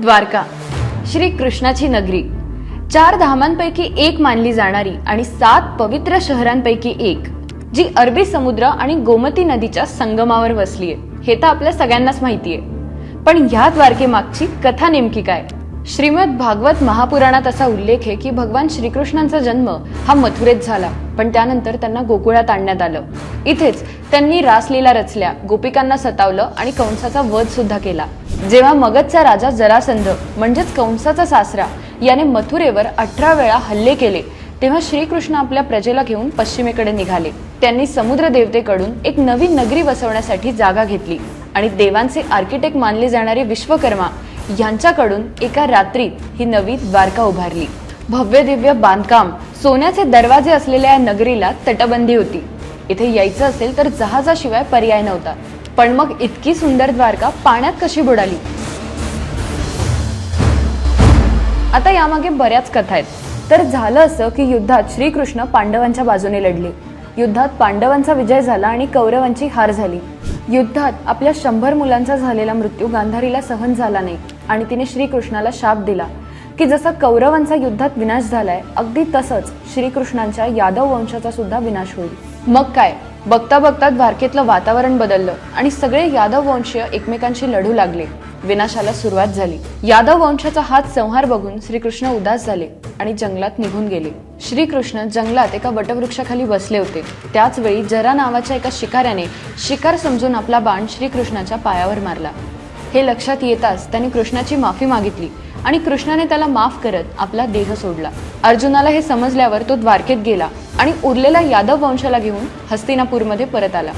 द्वारका. श्री कृष्णाची नगरी. चार धामांपैकी एक मानली जाणारी आणि सात पवित्र शहरांपैकी एक जी अरबी समुद्र आणि गोमती नदीच्या संगमावर वसलीये. हे तर आपल्या सगळ्यांनाच माहितीये. पण ह्या द्वारकेमागची कथा नेमकी काय? श्रीमद भागवत महापुराणात असा उल्लेख आहे की भगवान श्रीकृष्णांचा जन्म हा मथुरेत झाला पण त्यानंतर त्यांना गोकुळात आणण्यात आलं. इथेच त्यांनी रासलीला रचल्या गोपिकांना सतावलं आणि कंसाचा वध सुद्धा केला. जेव्हा मगधचा राजा जरासंध म्हणजेच कंसाचा सासरा याने मथुरेवर अठरा वेळा हल्ले केले तेव्हा श्रीकृष्ण आपल्या प्रजेला घेऊन पश्चिमेकडे निघाले. त्यांनी समुद्र देवतेकडून एक नवी नगरी वसवण्यासाठी जागा घेतली आणि देवांचे आर्किटेक्ट मानले जाणारे विश्वकर्मा यांच्याकडून एका रात्रीत ही नवी द्वारका उभारली. भव्य दिव्य बांधकाम सोन्याचे दरवाजे असलेल्या या नगरीला तटबंदी होती. इथे यायचं असेल तर जहाजाशिवाय पर्याय नव्हता. पण मग इतकी सुंदर द्वारका पाण्यात कशी बुडाली? आता यामागे बऱ्याच कथा आहेत. तर झालं असं की युद्धात श्रीकृष्ण पांडवांच्या बाजूने लढले. युद्धात पांडवांचा विजय झाला आणि कौरवांची हार झाली. युद्धात आपल्या शंभर मुलांचा झालेला मृत्यू गांधारीला सहन झाला नाही आणि तिने श्रीकृष्णाला शाप दिला. की जसा कौरवांचा युद्धात विनाश झालाय अगदी तसंच श्रीकृष्णांच्या यादव वंशाचा सुद्धा विनाश होईल. मग काय? बघता बघता द्वारकेतलं वातावरण बदललं आणि सगळे यादव वंशीय एकमेकांशी लढू लागले. विनाशाला सुरुवात झाली. यादव वंशाचा हात संहार बघून श्रीकृष्ण उदास झाले आणि जंगलात निघून गेले. श्रीकृष्ण जंगलात एका वटवृक्षाखाली बसले होते. त्याच वेळी जरा नावाच्या एका शिकाऱ्याने शिकार समजून आपला बाण श्रीकृष्णाच्या पायावर मारला. हे लक्षात येताच त्याने कृष्णाची माफी मागितली. आणि कृष्णाने त्याला माफ करत आपला देह सोडला. अर्जुनाला हे समजल्यावर तो द्वारकेत गेला आणि उरलेल्या यादव वंशाला घेऊन हस्तिनापूरमध्ये परत आला.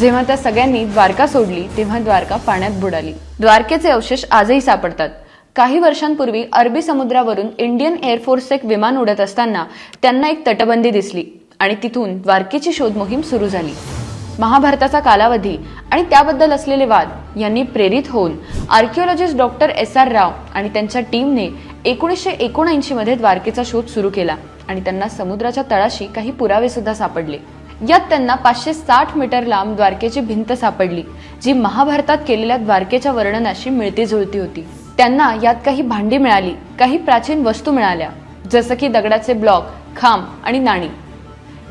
जेव्हा त्या सगळ्यांनी द्वारका सोडली तेव्हा द्वारका पाण्यात बुडाली. द्वारकेचे अवशेष आजही सापडतात. काही वर्षांपूर्वी अरबी समुद्रावरून इंडियन एअरफोर्सचे एक विमान उडत असताना त्यांना एक तटबंदी दिसली आणि तिथून द्वारकेची शोध मोहीम सुरू झाली. महाभारताचा कालावधी आणि त्याबद्दल असलेले वाद यांनी प्रेरित होऊन archaeologist doctor S R Rao आणि त्यांच्या टीमने एकोणीसशे एकोणऐंशीमध्ये द्वारकेचा शोध सुरू केला आणि त्यांना समुद्राच्या तळाशी काही पुरावे सुद्धा सापडले. यात त्यांना पाचशे साठ मीटर लांब द्वारकेची भिंत सापडली जी महाभारतात केलेल्या द्वारकेच्या वर्णनाशी मिळती जुळती होती. त्यांना यात काही भांडी मिळाली काही प्राचीन वस्तू मिळाल्या जसं की दगडाचे ब्लॉक खांब आणि नाणी.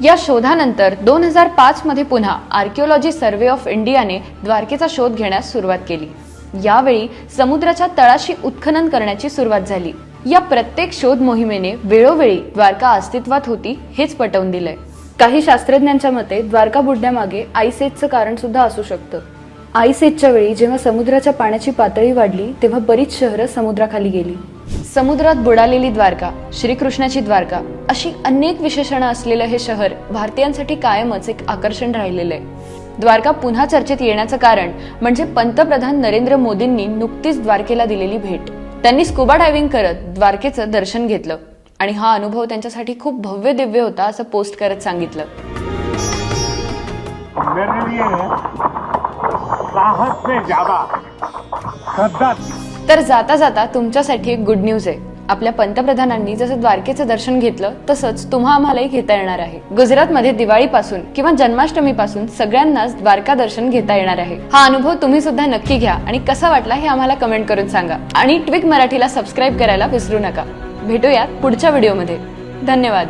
या शोधानंतर दोन हजार पाचमध्ये पुन्हा आर्किओलॉजी सर्वे ऑफ इंडियाने द्वारकेचा शोध घेण्यास सुरुवात केली. यावेळी समुद्राच्या तळाशी उत्खनन करण्याची सुरुवात झाली. या प्रत्येक शोध मोहिमेने वेळोवेळी द्वारका अस्तित्वात होती हेच पटवून दिलंय. काही शास्त्रज्ञांच्या मते द्वारका बुडण्यामागे आईसेजचं कारण सुद्धा असू शकतं. आईसेजच्या वेळी जेव्हा समुद्राच्या पाण्याची पातळी वाढली तेव्हा बरीच शहरं समुद्राखाली गेली. समुद्रात बुडालेली द्वारका श्रीकृष्णाची द्वारका अशी अनेक विशेषणं असलेलं हे शहर भारतीयांसाठी कायमच एक आकर्षण राहिलेलं आहे. द्वारका पुन्हा चर्चेत येण्याचं कारण म्हणजे पंतप्रधान नरेंद्र मोदींनी नुकतीच द्वारकेला दिलेली भेट. त्यांनी स्कुबा डायव्हिंग करत द्वारकेचं दर्शन घेतलं आणि हा अनुभव त्यांच्यासाठी खूप भव्य दिव्य होता असं पोस्ट करत सांगितलं. साहस ज्यादा तर जाता जाता तुमच्यासाठी एक गुड न्यूज आहे. आपल्या पंतप्रधानांनी जसं द्वारकेचं दर्शन घेतलं तसंच तुम्हा आम्हालाही घेता येणार आहे. गुजरातमध्ये दिवाळीपासून किंवा जन्माष्टमीपासून सगळ्यांनाच द्वारका दर्शन घेता येणार आहे. हा अनुभव तुम्ही सुद्धा नक्की घ्या आणि कसा वाटला हे आम्हाला कमेंट करून सांगा. आणि ट्विक मराठीला सबस्क्राईब करायला विसरू नका. भेटूयात पुढच्या व्हिडिओमध्ये धन्यवाद.